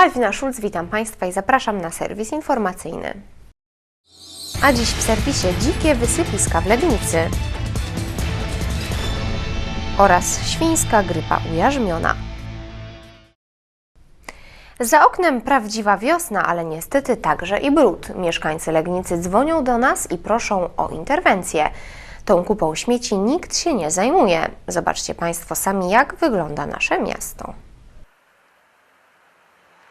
Malwina Szulc, witam Państwa i zapraszam na serwis informacyjny. A dziś w serwisie dzikie wysypiska w Legnicy oraz świńska grypa ujarzmiona. Za oknem prawdziwa wiosna, ale niestety także i brud. Mieszkańcy Legnicy dzwonią do nas i proszą o interwencję. Tą kupą śmieci nikt się nie zajmuje. Zobaczcie Państwo sami, jak wygląda nasze miasto.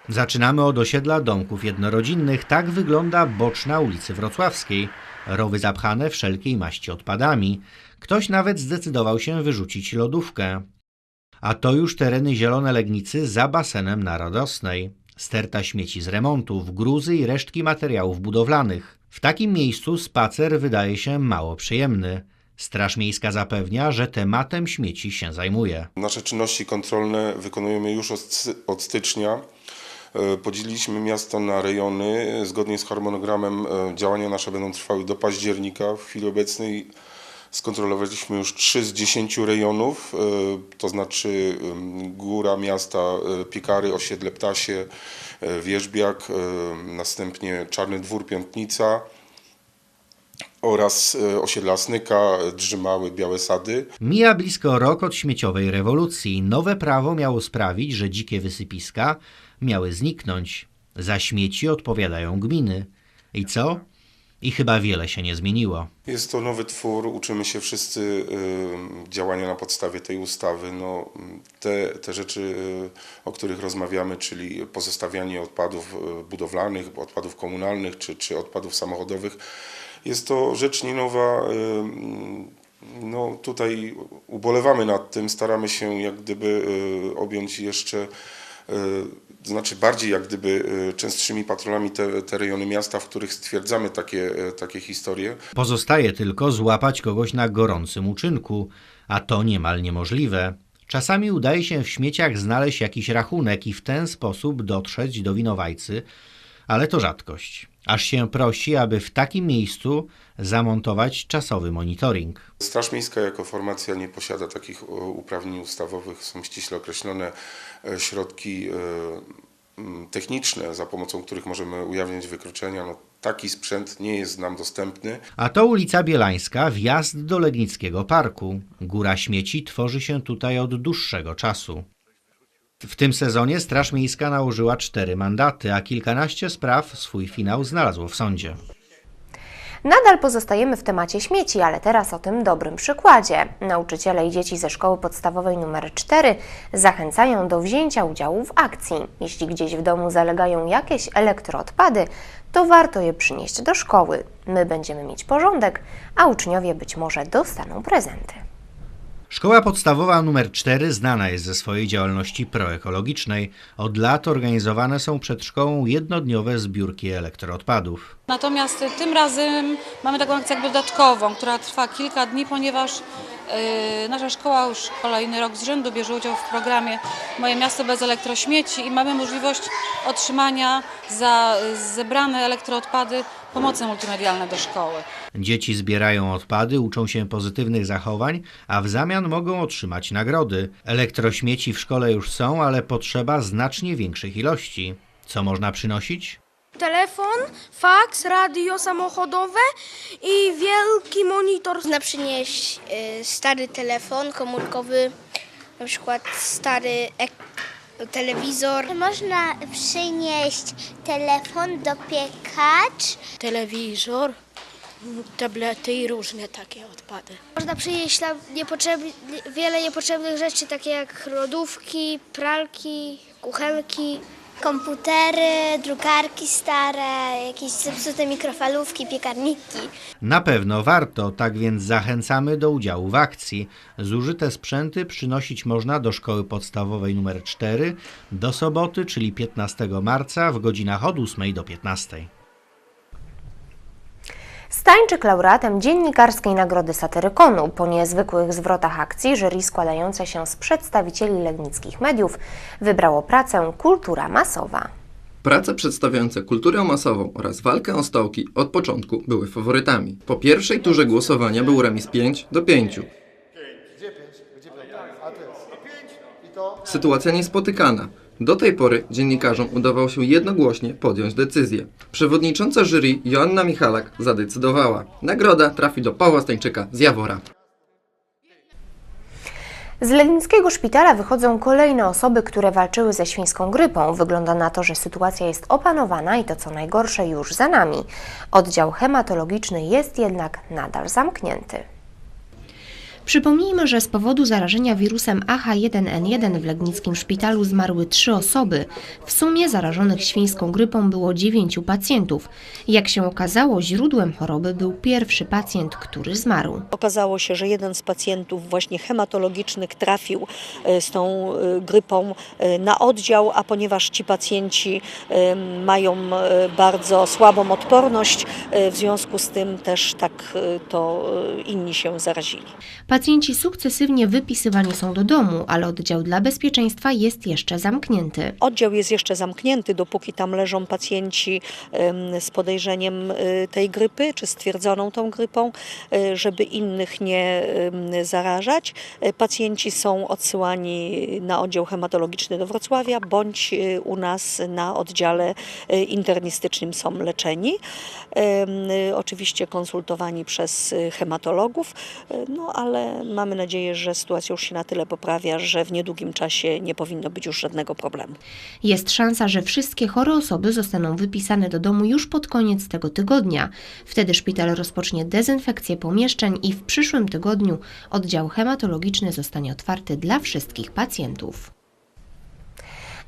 Zaczynamy od osiedla domków jednorodzinnych. Tak wygląda boczna ulicy Wrocławskiej. Rowy zapchane wszelkiej maści odpadami. Ktoś nawet zdecydował się wyrzucić lodówkę. A to już tereny zielone Legnicy za basenem na Radosnej. Sterta śmieci z remontów, gruzy i resztki materiałów budowlanych. W takim miejscu spacer wydaje się mało przyjemny. Straż Miejska zapewnia, że tematem śmieci się zajmuje. Nasze czynności kontrolne wykonujemy już od, od stycznia. E, Podzieliliśmy miasto na rejony. Zgodnie z harmonogramem e, działania nasze będą trwały do października. W chwili obecnej skontrolowaliśmy już 3 z 10 rejonów, e, to znaczy Góra Miasta, Piekary, Osiedle Ptasie, Wierzbiak, następnie Czarny Dwór, Piątnica oraz osiedla Snyka, Drzymały, Białe Sady. Mija blisko rok od śmieciowej rewolucji. Nowe prawo miało sprawić, że dzikie wysypiska miały zniknąć. Za śmieci odpowiadają gminy. I co? I chyba wiele się nie zmieniło. Jest to nowy twór, uczymy się wszyscy y, działania na podstawie tej ustawy. No, te, te rzeczy, y, o których rozmawiamy, czyli pozostawianie odpadów y, budowlanych, odpadów komunalnych czy, czy odpadów samochodowych, jest to rzecz nie nowa. y, No, tutaj ubolewamy nad tym, staramy się jak gdyby y, objąć jeszcze to znaczy bardziej jak gdyby y, częstszymi patrolami te, te rejony miasta, w których stwierdzamy takie, y, takie historie. Pozostaje tylko złapać kogoś na gorącym uczynku, a to niemal niemożliwe. Czasami udaje się w śmieciach znaleźć jakiś rachunek i w ten sposób dotrzeć do winowajcy, ale to rzadkość. Aż się prosi, aby w takim miejscu zamontować czasowy monitoring. Straż Miejska jako formacja nie posiada takich e, uprawnień ustawowych. Są ściśle określone e, środki e, techniczne, za pomocą których możemy ujawniać wykroczenia. No, taki sprzęt nie jest nam dostępny. A to ulica Bielańska, wjazd do Legnickiego Parku. Góra śmieci tworzy się tutaj od dłuższego czasu. W tym sezonie Straż Miejska nałożyła cztery mandaty, a kilkanaście spraw swój finał znalazło w sądzie. Nadal pozostajemy w temacie śmieci, ale teraz o tym dobrym przykładzie. Nauczyciele i dzieci ze szkoły podstawowej nr 4 zachęcają do wzięcia udziału w akcji. Jeśli gdzieś w domu zalegają jakieś elektroodpady, to warto je przynieść do szkoły. My będziemy mieć porządek, a uczniowie być może dostaną prezenty. Szkoła podstawowa nr 4 znana jest ze swojej działalności proekologicznej. Od lat organizowane są przed szkołą jednodniowe zbiórki elektroodpadów. Natomiast tym razem mamy taką akcję dodatkową, która trwa kilka dni, ponieważ yy, nasza szkoła już kolejny rok z rzędu bierze udział w programie Moje Miasto bez elektrośmieci i mamy możliwość otrzymania za zebrane elektroodpady pomocy multimedialne do szkoły. Dzieci zbierają odpady, uczą się pozytywnych zachowań, a w zamian mogą otrzymać nagrody. Elektrośmieci w szkole już są, ale potrzeba znacznie większych ilości. Co można przynosić? telefon, faks, radio samochodowe i wielki monitor. Można przynieść y, stary telefon komórkowy, na przykład stary ek- telewizor. Można przynieść telefon, dopiekacz, Telewizor, tablety i różne takie odpady. Można przynieść tam niepotrzebne, wiele niepotrzebnych rzeczy, takie jak lodówki, pralki, kuchenki. Komputery, drukarki stare, jakieś zepsute mikrofalówki, piekarniki. Na pewno warto, tak więc zachęcamy do udziału w akcji. Zużyte sprzęty przynosić można do szkoły podstawowej nr 4 do soboty, czyli 15 marca w godzinach od 8 do 15. Stańczyk laureatem Dziennikarskiej Nagrody Satyrykonu. Po niezwykłych zwrotach akcji jury składające się z przedstawicieli legnickich mediów wybrało pracę Kultura Masowa. Prace przedstawiające kulturę masową oraz walkę o stołki od początku były faworytami. Po pierwszej turze głosowania był remis 5 do 5. Sytuacja niespotykana. Do tej pory dziennikarzom udawało się jednogłośnie podjąć decyzję. Przewodnicząca jury Joanna Michalak zadecydowała. Nagroda trafi do Pawła Stańczyka z Jawora. Z Legnickiego szpitala wychodzą kolejne osoby, które walczyły ze świńską grypą. Wygląda na to, że sytuacja jest opanowana i to co najgorsze już za nami. Oddział hematologiczny jest jednak nadal zamknięty. Przypomnijmy, że z powodu zarażenia wirusem AH1N1 w Legnickim szpitalu zmarły trzy osoby. W sumie zarażonych świńską grypą było dziewięciu pacjentów. Jak się okazało, źródłem choroby był pierwszy pacjent, który zmarł. Okazało się, że jeden z pacjentów właśnie hematologicznych trafił e, z tą e, grypą e, na oddział, a ponieważ ci pacjenci mają bardzo słabą odporność, w związku z tym też tak to inni się zarazili. Pacjenci sukcesywnie wypisywani są do domu, ale oddział dla bezpieczeństwa jest jeszcze zamknięty. Oddział jest jeszcze zamknięty, dopóki tam leżą pacjenci z podejrzeniem e, tej grypy, czy stwierdzoną tą grypą, e, żeby innych nie zarażać. E, Pacjenci są odsyłani na oddział hematologiczny do Wrocławia, bądź u nas na oddziale internistycznym są leczeni. Oczywiście konsultowani przez hematologów, no ale mamy nadzieję, że sytuacja już się na tyle poprawia, że w niedługim czasie nie powinno być już żadnego problemu. Jest szansa, że wszystkie chore osoby zostaną wypisane do domu już pod koniec tego tygodnia. Wtedy szpital rozpocznie dezynfekcję pomieszczeń i w przyszłym tygodniu oddział hematologiczny zostanie otwarty dla wszystkich pacjentów.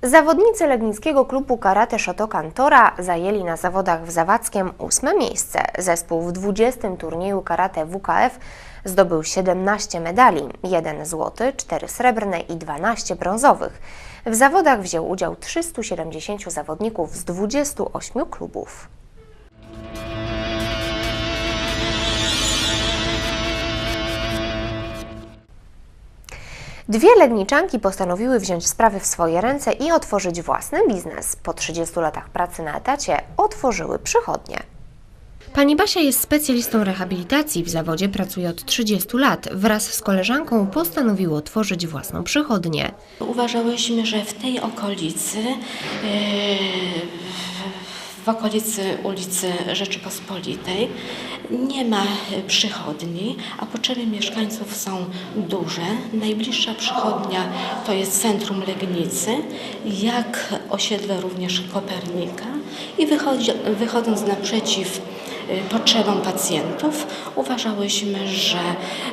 Zawodnicy Legnickiego Klubu Karate Shotokan Tora zajęli na zawodach w Zawadzkiem ósme miejsce. Zespół w 20. turnieju karate WKF zdobył 17 medali, 1 złoty, 4 srebrne i 12 brązowych. W zawodach wziął udział 370 zawodników z 28 klubów. Dwie Legniczanki postanowiły wziąć sprawy w swoje ręce i otworzyć własny biznes. Po 30 latach pracy na etacie otworzyły przychodnie. Pani Basia jest specjalistą rehabilitacji, w zawodzie pracuje od 30 lat. Wraz z koleżanką postanowiły otworzyć własną przychodnię. Uważałyśmy, że w tej okolicy, yy, w okolicy ulicy Rzeczypospolitej nie ma przychodni, a potrzeby mieszkańców są duże. Najbliższa przychodnia to jest centrum Legnicy, jak osiedle również Kopernika i wychodzi, wychodząc naprzeciw y, potrzebom pacjentów, uważałyśmy, że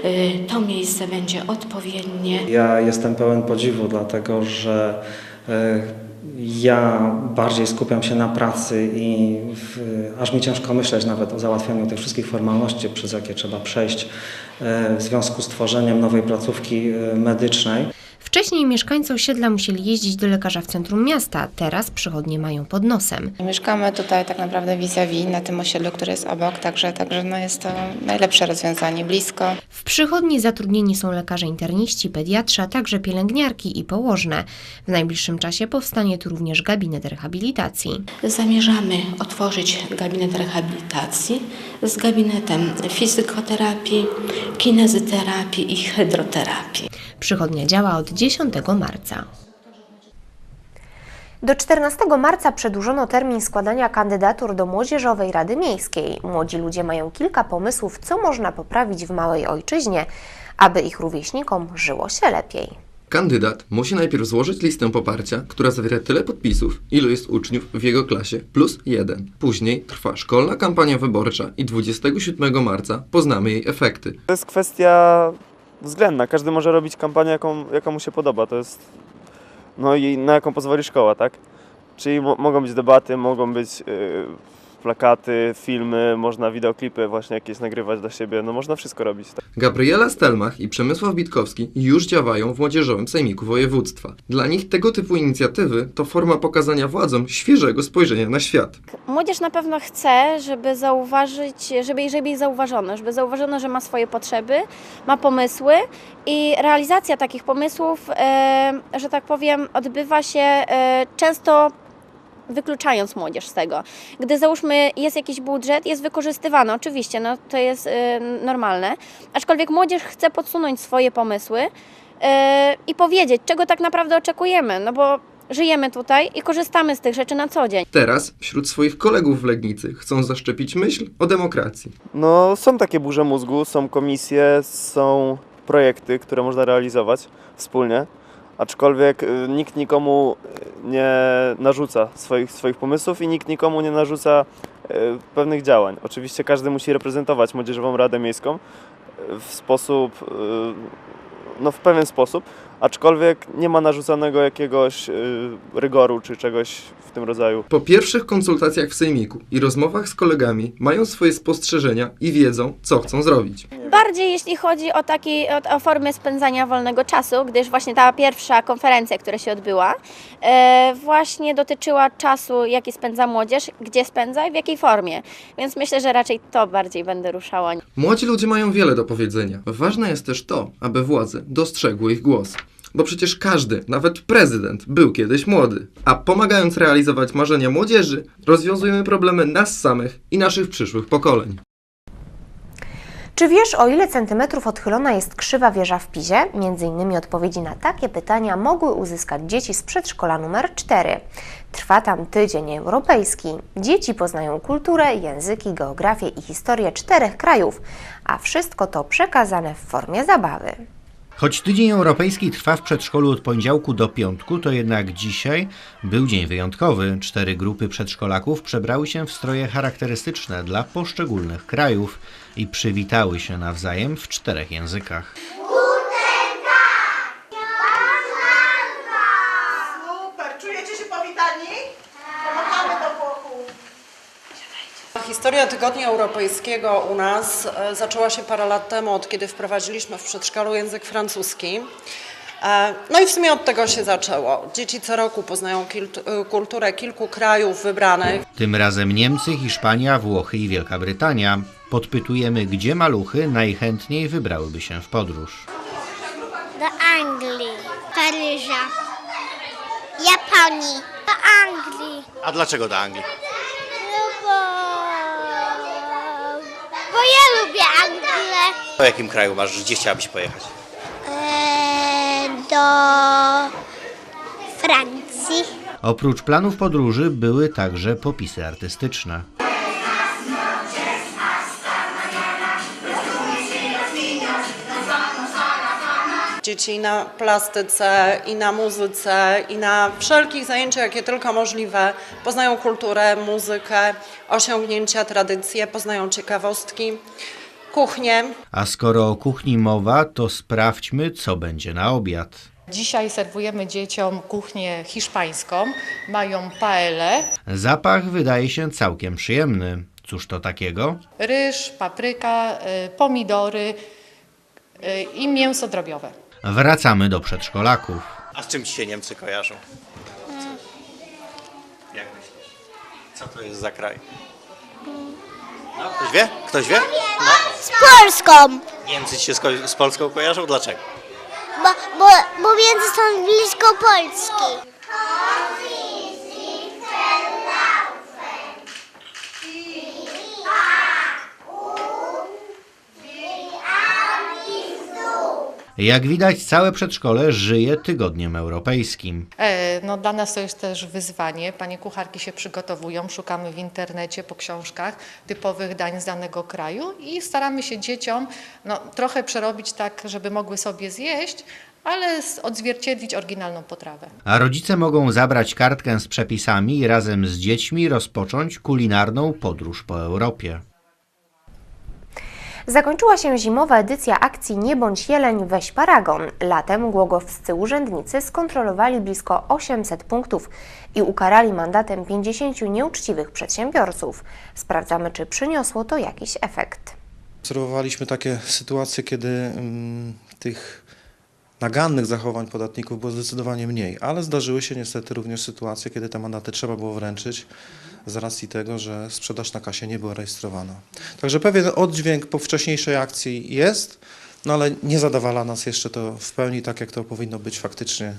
y, to miejsce będzie odpowiednie Ja jestem pełen podziwu, dlatego że e, ja bardziej skupiam się na pracy i w, aż mi ciężko myśleć nawet o załatwianiu tych wszystkich formalności, przez jakie trzeba przejść e, w związku z tworzeniem nowej placówki e, medycznej. Wcześniej mieszkańcy osiedla musieli jeździć do lekarza w centrum miasta, teraz przychodnie mają pod nosem. Mieszkamy tutaj tak naprawdę vis-a-vis na tym osiedlu, który jest obok, także, także no jest to najlepsze rozwiązanie, blisko. W przychodni zatrudnieni są lekarze interniści, pediatrzy, a także pielęgniarki i położne. W najbliższym czasie powstanie tu również gabinet rehabilitacji. Zamierzamy otworzyć gabinet rehabilitacji z gabinetem fizykoterapii, kinezyterapii i hydroterapii. Przychodnia działa od 10 marca. Do 14 marca przedłużono termin składania kandydatur do Młodzieżowej Rady Miejskiej. Młodzi ludzie mają kilka pomysłów, co można poprawić w małej ojczyźnie, aby ich rówieśnikom żyło się lepiej. Kandydat musi najpierw złożyć listę poparcia, która zawiera tyle podpisów, ilu jest uczniów w jego klasie, plus jeden. Później trwa szkolna kampania wyborcza i 27 marca poznamy jej efekty. To jest kwestia względna. Każdy może robić kampanię, jaką, jaka mu się podoba. To jest. No i na jaką pozwoli szkoła, tak? Czyli mo- mogą być debaty, mogą być yy, plakaty, filmy, można wideoklipy właśnie jakieś nagrywać dla siebie. No można wszystko robić. Tak? Gabriela Stelmach i Przemysław Witkowski już działają w Młodzieżowym Sejmiku Województwa. Dla nich tego typu inicjatywy to forma pokazania władzom świeżego spojrzenia na świat. Młodzież na pewno chce, żeby zauważyć, żeby, żeby jej zauważono, żeby zauważono, że ma swoje potrzeby, ma pomysły i realizacja takich pomysłów, e, że tak powiem, odbywa się e, często wykluczając młodzież z tego. Gdy załóżmy jest jakiś budżet, jest wykorzystywany, oczywiście, no to jest e, normalne, aczkolwiek młodzież chce podsunąć swoje pomysły e, i powiedzieć, czego tak naprawdę oczekujemy, no bo żyjemy tutaj i korzystamy z tych rzeczy na co dzień. Teraz wśród swoich kolegów w Legnicy chcą zaszczepić myśl o demokracji. No, są takie burze mózgu, są komisje, są projekty, które można realizować wspólnie, aczkolwiek y, nikt nikomu y, nie narzuca swoich, swoich pomysłów i nikt nikomu nie narzuca y, pewnych działań. Oczywiście każdy musi reprezentować Młodzieżową Radę Miejską w sposób, no w pewien sposób, aczkolwiek nie ma narzucanego jakiegoś y, rygoru czy czegoś w tym rodzaju. Po pierwszych konsultacjach w Sejmiku i rozmowach z kolegami mają swoje spostrzeżenia i wiedzą, co chcą zrobić. Bardziej jeśli chodzi o, taki, o, o formy spędzania wolnego czasu, gdyż właśnie ta pierwsza konferencja, która się odbyła, e, właśnie dotyczyła czasu, jaki spędza młodzież, gdzie spędza i w jakiej formie. Więc myślę, że raczej to bardziej będę ruszała. Młodzi ludzie mają wiele do powiedzenia. Ważne jest też to, aby władze dostrzegły ich głos. Bo przecież każdy, nawet prezydent, był kiedyś młody. A pomagając realizować marzenia młodzieży, rozwiązujemy problemy nas samych i naszych przyszłych pokoleń. Czy wiesz, o ile centymetrów odchylona jest krzywa wieża w Pizie? Między innymi odpowiedzi na takie pytania mogły uzyskać dzieci z przedszkola numer 4. Trwa tam tydzień europejski. Dzieci poznają kulturę, języki, geografię i historię czterech krajów, a wszystko to przekazane w formie zabawy. Choć tydzień europejski trwa w przedszkolu od poniedziałku do piątku, to jednak dzisiaj był dzień wyjątkowy. Cztery grupy przedszkolaków przebrały się w stroje charakterystyczne dla poszczególnych krajów i przywitały się nawzajem w czterech językach. Historia Tygodnia Europejskiego u nas e, zaczęła się parę lat temu, od kiedy wprowadziliśmy w przedszkolu język francuski. E, No i w sumie od tego się zaczęło. Dzieci co roku poznają e, kulturę kilku krajów wybranych. Tym razem Niemcy, Hiszpania, Włochy i Wielka Brytania. Podpytujemy, gdzie maluchy najchętniej wybrałyby się w podróż. Do Anglii, Paryża, Japonii, do Anglii. A dlaczego do Anglii? No bo... Bo ja lubię Anglię. Po jakim kraju masz, gdzie chciałabyś pojechać? Eee, do Francji. Oprócz planów podróży były także popisy artystyczne. Dzieci i na plastyce, i na muzyce, i na wszelkich zajęciach, jakie tylko możliwe, poznają kulturę, muzykę, osiągnięcia, tradycje, poznają ciekawostki, kuchnię. A skoro o kuchni mowa, to sprawdźmy, co będzie na obiad. Dzisiaj serwujemy dzieciom kuchnię hiszpańską. Mają paelle, Zapach wydaje się całkiem przyjemny. Cóż to takiego? ryż, papryka, y, pomidory y, i mięso drobiowe. Wracamy do przedszkolaków. A z czym ci się Niemcy kojarzą? Jak myślisz? Co to jest za kraj? No, ktoś wie? Ktoś wie? No. Z Polską, Niemcy ci się z, ko- z Polską kojarzą? Dlaczego? bo, bo, bo między są blisko Polski. Jak widać, całe przedszkole żyje tygodniem europejskim. E, No, dla nas to jest też wyzwanie. Panie kucharki się przygotowują, szukamy w internecie, po książkach typowych dań z danego kraju i staramy się dzieciom no, trochę przerobić tak, żeby mogły sobie zjeść, ale odzwierciedlić oryginalną potrawę. A rodzice mogą zabrać kartkę z przepisami i razem z dziećmi rozpocząć kulinarną podróż po Europie. Zakończyła się zimowa edycja akcji Nie bądź jeleń, weź paragon. Latem głogowscy urzędnicy skontrolowali blisko 800 punktów i ukarali mandatem 50 nieuczciwych przedsiębiorców. Sprawdzamy, czy przyniosło to jakiś efekt. Obserwowaliśmy takie sytuacje, kiedy mm, tych nagannych zachowań podatników było zdecydowanie mniej, ale zdarzyły się niestety również sytuacje, kiedy te mandaty trzeba było wręczyć z racji tego, że sprzedaż na kasie nie była rejestrowana. Także pewien oddźwięk po wcześniejszej akcji jest, no ale nie zadawala nas jeszcze to w pełni tak, jak to powinno być faktycznie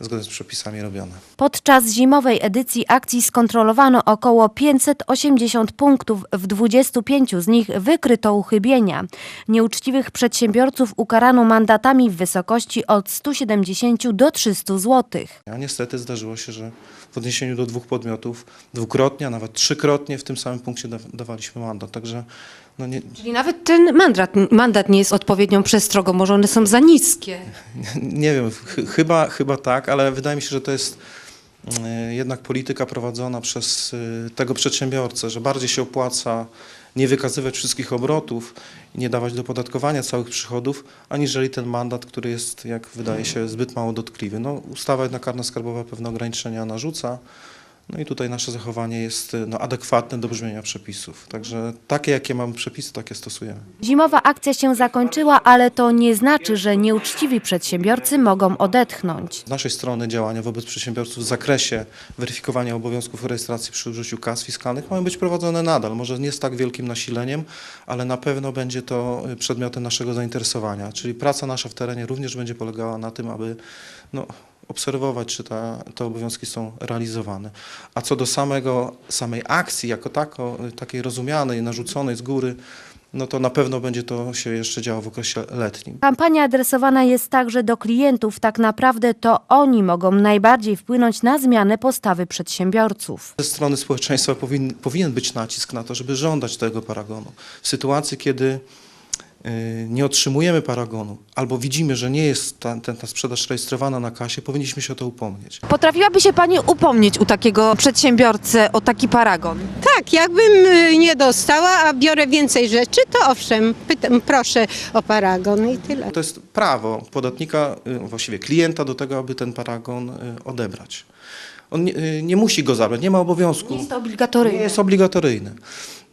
zgodnie z przepisami robione. Podczas zimowej edycji akcji skontrolowano około 580 punktów, w 25 z nich wykryto uchybienia. Nieuczciwych przedsiębiorców ukarano mandatami w wysokości od 170 do 300 zł. A niestety zdarzyło się, że w odniesieniu do dwóch podmiotów dwukrotnie, a nawet trzykrotnie w tym samym punkcie da- dawaliśmy mandat. Także no nie, Czyli nawet ten mandat, mandat nie jest odpowiednią przestrogą, może one są za niskie. nie wiem, ch- chyba, chyba tak, ale wydaje mi się, że to jest y, jednak polityka prowadzona przez y, tego przedsiębiorcę, że bardziej się opłaca nie wykazywać wszystkich obrotów i nie dawać do podatkowania całych przychodów, aniżeli ten mandat, który jest, jak wydaje się, zbyt mało dotkliwy. No, ustawa jednak karna skarbowa pewne ograniczenia narzuca, no i tutaj nasze zachowanie jest y, no, adekwatne do brzmienia przepisów. Także takie, jakie mamy przepisy, takie stosujemy. Zimowa akcja się zakończyła, ale to nie znaczy, że nieuczciwi przedsiębiorcy mogą odetchnąć. Z naszej strony działania wobec przedsiębiorców w zakresie weryfikowania obowiązków rejestracji przy użyciu kas fiskalnych mają być prowadzone nadal. Może nie z tak wielkim nasileniem, ale na pewno będzie to y, przedmiotem naszego zainteresowania. Czyli praca nasza w terenie również będzie polegała na tym, aby no, obserwować, czy ta, te obowiązki są realizowane. A co do samego, samej akcji jako tako, takiej rozumianej, narzuconej z góry, no to na pewno będzie to się jeszcze działo w okresie letnim. Kampania adresowana jest także do klientów. Tak naprawdę to oni mogą najbardziej wpłynąć na zmianę postawy przedsiębiorców. Ze strony społeczeństwa powin, powinien być nacisk na to, żeby żądać tego paragonu. W sytuacji, kiedy nie otrzymujemy paragonu albo widzimy, że nie jest ta, ta, ta sprzedaż rejestrowana na kasie, powinniśmy się o to upomnieć. Potrafiłaby się Pani upomnieć u takiego przedsiębiorcy o taki paragon? Tak, jakbym y, nie dostała, a biorę więcej rzeczy, to owszem, pytam, proszę o paragon i tyle. To jest prawo podatnika, y, właściwie klienta do tego, aby ten paragon y, odebrać. On nie, y, nie musi go zabrać, nie ma obowiązku. Jest to obligatoryjne. Nie jest obligatoryjny.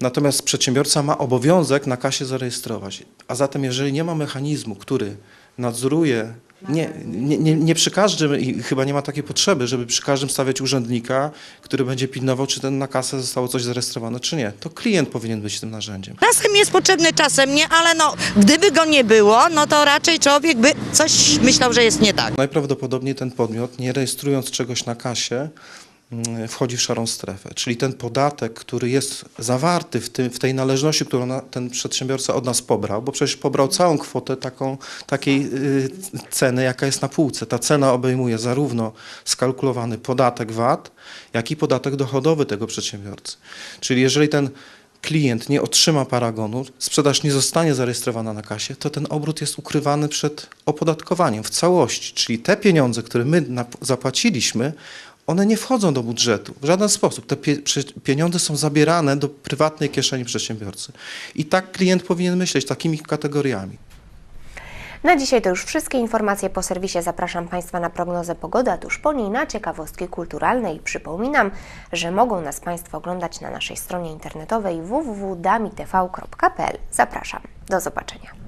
Natomiast przedsiębiorca ma obowiązek na kasie zarejestrować. A zatem, jeżeli nie ma mechanizmu, który nadzoruje, nie, nie, nie, nie przy każdym, i chyba nie ma takiej potrzeby, żeby przy każdym stawiać urzędnika, który będzie pilnował, czy ten na kasę zostało coś zarejestrowane, czy nie. To klient powinien być tym narzędziem. Czasem jest potrzebny, czasem nie, ale no, gdyby go nie było, no to raczej człowiek by coś myślał, że jest nie tak. Najprawdopodobniej ten podmiot, nie rejestrując czegoś na kasie, wchodzi w szarą strefę. Czyli ten podatek, który jest zawarty w, tym, w tej należności, którą na, ten przedsiębiorca od nas pobrał, bo przecież pobrał całą kwotę taką, takiej y, ceny, jaka jest na półce. Ta cena obejmuje zarówno skalkulowany podatek VAT, jak i podatek dochodowy tego przedsiębiorcy. Czyli jeżeli ten klient nie otrzyma paragonu, sprzedaż nie zostanie zarejestrowana na kasie, to ten obrót jest ukrywany przed opodatkowaniem w całości. Czyli te pieniądze, które my zapłaciliśmy, one nie wchodzą do budżetu w żaden sposób. Te pieniądze są zabierane do prywatnej kieszeni przedsiębiorcy. I tak klient powinien myśleć takimi kategoriami. Na dzisiaj to już wszystkie informacje po serwisie. Zapraszam Państwa na prognozę pogody, a tuż po niej na ciekawostki kulturalne i przypominam, że mogą nas Państwo oglądać na naszej stronie internetowej www.damitv.pl. Zapraszam. Do zobaczenia.